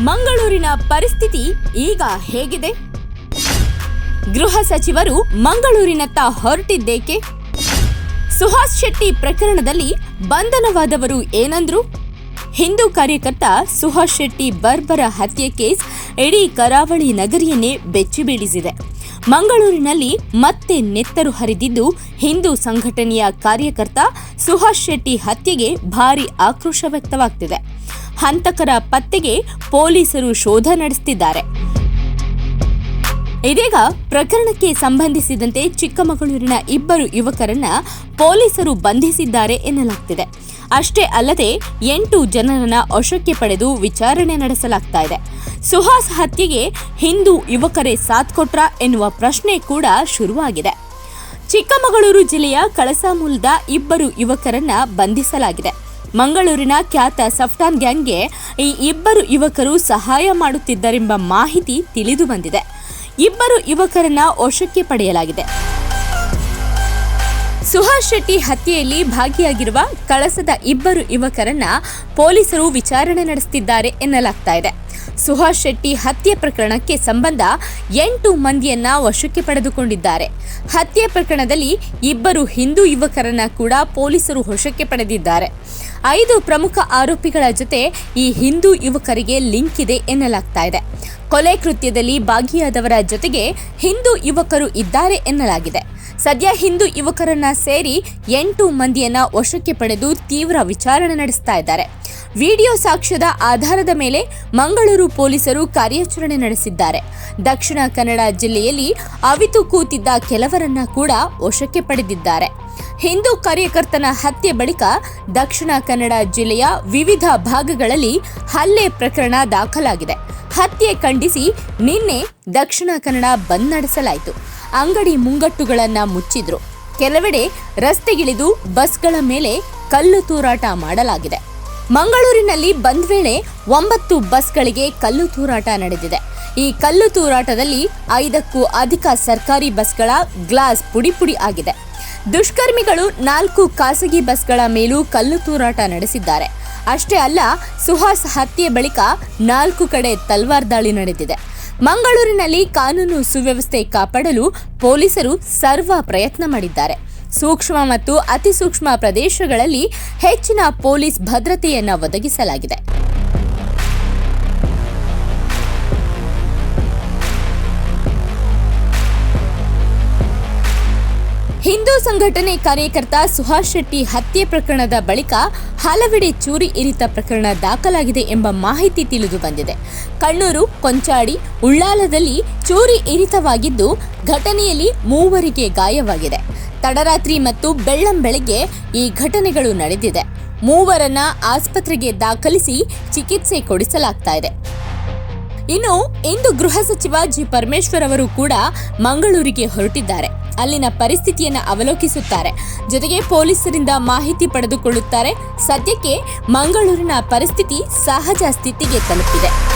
ಮಂಗಳೂರಿನ ಪರಿಸ್ಥಿತಿ ಈಗ ಹೇಗಿದೆ? ಗೃಹ ಸಚಿವರು ಮಂಗಳೂರಿನತ್ತ ಹೊರಟಿದ್ದೇಕೆ? ಸುಹಾಸ್ ಶೆಟ್ಟಿ ಪ್ರಕರಣದಲ್ಲಿ ಬಂಧನವಾದವರು ಏನಂದ್ರು? ಹಿಂದೂ ಕಾರ್ಯಕರ್ತ ಸುಹಾಸ್ ಶೆಟ್ಟಿ ಬರ್ಬರ ಹತ್ಯೆ ಕೇಸ್ ಇಡೀ ಕರಾವಳಿ ನಗರಿಯನ್ನೇ ಬೆಚ್ಚಿಬೀಳಿಸಿದೆ ಮಂಗಳೂರಿನಲ್ಲಿ ಮತ್ತೆ ನೆತ್ತರು ಹರಿದಿದ್ದು ಹಿಂದೂ ಸಂಘಟನೆಯ ಕಾರ್ಯಕರ್ತ ಸುಹಾಸ್ ಶೆಟ್ಟಿ ಹತ್ಯೆಗೆ ಭಾರಿ ಆಕ್ರೋಶ ವ್ಯಕ್ತವಾಗ್ತಿದೆ. ಹಂತಕರ ಪತ್ತೆಗೆ ಪೊಲೀಸರು ಶೋಧ ನಡೆಸುತ್ತಿದ್ದಾರೆ ಇದೀಗ ಪ್ರಕರಣಕ್ಕೆ ಸಂಬಂಧಿಸಿದಂತೆ ಚಿಕ್ಕಮಗಳೂರಿನ ಇಬ್ಬರು ಯುವಕರನ್ನ ಪೊಲೀಸರು ಬಂಧಿಸಿದ್ದಾರೆ ಎನ್ನಲಾಗ್ತಿದೆ. ಅಷ್ಟೇ ಅಲ್ಲದೆ ಎಂಟು ಜನರನ್ನ ವಶಕ್ಕೆ ಪಡೆದು ವಿಚಾರಣೆ ನಡೆಸಲಾಗ್ತಾ ಇದೆ. ಸುಹಾಸ್ ಹತ್ಯೆಗೆ ಹಿಂದೂ ಯುವಕರೇ ಸಾಥ್ ಕೊಟ್ರ ಎನ್ನುವ ಪ್ರಶ್ನೆ ಕೂಡ ಶುರುವಾಗಿದೆ. ಚಿಕ್ಕಮಗಳೂರು ಜಿಲ್ಲೆಯ ಕಳಸಾಮೂಲದ ಇಬ್ಬರು ಯುವಕರನ್ನ ಬಂಧಿಸಲಾಗಿದೆ. ಮಂಗಳೂರಿನ ಖ್ಯಾತ ಸಫ್ಟಾನ್ ಗ್ಯಾಂಗ್ಗೆ ಈ ಇಬ್ಬರು ಯುವಕರು ಸಹಾಯ ಮಾಡುತ್ತಿದ್ದರೆಂಬ ಮಾಹಿತಿ ತಿಳಿದು ಬಂದಿದೆ. ಇಬ್ಬರು ಯುವಕರನ್ನ ವಶಕ್ಕೆ ಪಡೆಯಲಾಗಿದೆ. ಸುಹಾಸ್ ಶೆಟ್ಟಿ ಹತ್ಯೆಯಲ್ಲಿ ಭಾಗಿಯಾಗಿರುವ ಕಳಸದ ಇಬ್ಬರು ಯುವಕರನ್ನ ಪೊಲೀಸರು ವಿಚಾರಣೆ ನಡೆಸುತ್ತಿದ್ದಾರೆ ಎನ್ನಲಾಗ್ತಾ ಇದೆ. ಸುಹಾಸ್ ಶೆಟ್ಟಿ ಹತ್ಯೆ ಪ್ರಕರಣಕ್ಕೆ ಸಂಬಂಧ ಎಂಟು ಮಂದಿಯನ್ನ ವಶಕ್ಕೆ ಪಡೆದುಕೊಂಡಿದ್ದಾರೆ. ಹತ್ಯೆ ಪ್ರಕರಣದಲ್ಲಿ ಇಬ್ಬರು ಹಿಂದೂ ಯುವಕರನ್ನ ಕೂಡ ಪೊಲೀಸರು ವಶಕ್ಕೆ ಪಡೆದಿದ್ದಾರೆ. ಐದು ಪ್ರಮುಖ ಆರೋಪಿಗಳ ಜೊತೆ ಈ ಹಿಂದೂ ಯುವಕರಿಗೆ ಲಿಂಕ್ ಇದೆ ಎನ್ನಲಾಗ್ತಾ ಇದೆ. ಕೊಲೆ ಕೃತ್ಯದಲ್ಲಿ ಭಾಗಿಯಾದವರ ಜೊತೆಗೆ ಹಿಂದೂ ಯುವಕರು ಇದ್ದಾರೆ ಎನ್ನಲಾಗಿದೆ. ಸದ್ಯ ಹಿಂದೂ ಯುವಕರನ್ನ ಸೇರಿ ಎಂಟು ಮಂದಿಯನ್ನ ವಶಕ್ಕೆ ಪಡೆದು ತೀವ್ರ ವಿಚಾರಣೆ ನಡೆಸ್ತಾ ಇದ್ದಾರೆ. ವಿಡಿಯೋ ಸಾಕ್ಷ್ಯದ ಆಧಾರದ ಮೇಲೆ ಮಂಗಳೂರು ಪೊಲೀಸರು ಕಾರ್ಯಾಚರಣೆ ನಡೆಸಿದ್ದಾರೆ. ದಕ್ಷಿಣ ಕನ್ನಡ ಜಿಲ್ಲೆಯಲ್ಲಿ ಅವಿತು ಕೂತಿದ್ದ ಕೆಲವರನ್ನ ಕೂಡ ವಶಕ್ಕೆ ಪಡೆದಿದ್ದಾರೆ. ಹಿಂದೂ ಕಾರ್ಯಕರ್ತನ ಹತ್ಯೆ ಬಳಿಕ ದಕ್ಷಿಣ ಕನ್ನಡ ಜಿಲ್ಲೆಯ ವಿವಿಧ ಭಾಗಗಳಲ್ಲಿ ಹಲ್ಲೆ ಪ್ರಕರಣ ದಾಖಲಾಗಿದೆ. ಹತ್ಯೆ ಖಂಡಿಸಿ ನಿನ್ನೆ ದಕ್ಷಿಣ ಕನ್ನಡ ಬಂದ್ ನಡೆಸಲಾಯಿತು. ಅಂಗಡಿ ಮುಂಗಟ್ಟುಗಳನ್ನು ಮುಚ್ಚಿದ್ರು. ಕೆಲವೆಡೆ ರಸ್ತೆಗಿಳಿದು ಬಸ್ಗಳ ಮೇಲೆ ಕಲ್ಲು ತೂರಾಟ ಮಾಡಲಾಗಿದೆ. ಮಂಗಳೂರಿನಲ್ಲಿ ಬಂದ್ ವೇಳೆ ಒಂಬತ್ತು ಬಸ್ಗಳಿಗೆ ಕಲ್ಲು ತೂರಾಟ ನಡೆದಿದೆ. ಈ ಕಲ್ಲು ತೂರಾಟದಲ್ಲಿ ಐದಕ್ಕೂ ಅಧಿಕ ಸರ್ಕಾರಿ ಬಸ್ಗಳ ಗ್ಲಾಸ್ ಪುಡಿ ಪುಡಿ ಆಗಿದೆ. ದುಷ್ಕರ್ಮಿಗಳು ನಾಲ್ಕು ಖಾಸಗಿ ಬಸ್ಗಳ ಮೇಲೂ ಕಲ್ಲು ತೂರಾಟ ನಡೆಸಿದ್ದಾರೆ. ಅಷ್ಟೇ ಅಲ್ಲ, ಸುಹಾಸ್ ಹತ್ಯೆ ಬಳಿಕ ನಾಲ್ಕು ಕಡೆ ತಲ್ವಾರ್ ದಾಳಿ ನಡೆದಿದೆ. ಮಂಗಳೂರಿನಲ್ಲಿ ಕಾನೂನು ಸುವ್ಯವಸ್ಥೆ ಕಾಪಾಡಲು ಪೊಲೀಸರು ಸರ್ವ ಪ್ರಯತ್ನ ಮಾಡಿದ್ದಾರೆ. ಸೂಕ್ಷ್ಮ ಮತ್ತು ಅತಿಸೂಕ್ಷ್ಮ ಪ್ರದೇಶಗಳಲ್ಲಿ ಹೆಚ್ಚಿನ ಪೊಲೀಸ್ ಭದ್ರತೆಯನ್ನು ಒದಗಿಸಲಾಗಿದೆ. ಹಿಂದೂ ಸಂಘಟನೆ ಕಾರ್ಯಕರ್ತ ಸುಹಾಸ್ ಶೆಟ್ಟಿ ಹತ್ಯೆ ಪ್ರಕರಣದ ಬಳಿಕ ಹಲವೆಡೆ ಚೂರಿ ಇರಿತ ಪ್ರಕರಣ ದಾಖಲಾಗಿದೆ ಎಂಬ ಮಾಹಿತಿ ತಿಳಿದು ಬಂದಿದೆ. ಕಣ್ಣೂರು, ಕೊಂಚಾಡಿ, ಉಳ್ಳಾಲದಲ್ಲಿ ಚೂರಿ ಇರಿತವಾಗಿದ್ದು ಘಟನೆಯಲ್ಲಿ ಮೂವರಿಗೆ ಗಾಯವಾಗಿದೆ. ತಡರಾತ್ರಿ ಮತ್ತು ಬೆಳ್ಳಂ ಬೆಳಗ್ಗೆ ಈ ಘಟನೆಗಳು ನಡೆದಿದೆ. ಮೂವರನ್ನ ಆಸ್ಪತ್ರೆಗೆ ದಾಖಲಿಸಿ ಚಿಕಿತ್ಸೆ ಕೊಡಿಸಲಾಗ್ತಾ ಇದೆ. ಇನ್ನು ಇಂದು ಗೃಹ ಸಚಿವ ಜಿ. ಪರಮೇಶ್ವರ್ ಅವರು ಕೂಡ ಮಂಗಳೂರಿಗೆ ಹೊರಟಿದ್ದಾರೆ. ಅಲ್ಲಿನ ಪರಿಸ್ಥಿತಿಯನ್ನು ಅವಲೋಕಿಸುತ್ತಾರೆ. ಜೊತೆಗೆ ಪೊಲೀಸರಿಂದ ಮಾಹಿತಿ ಪಡೆದುಕೊಳ್ಳುತ್ತಾರೆ. ಸದ್ಯಕ್ಕೆ ಮಂಗಳೂರಿನ ಪರಿಸ್ಥಿತಿ ಸಹಜ ಸ್ಥಿತಿಗೆ ತಲುಪಿದೆ.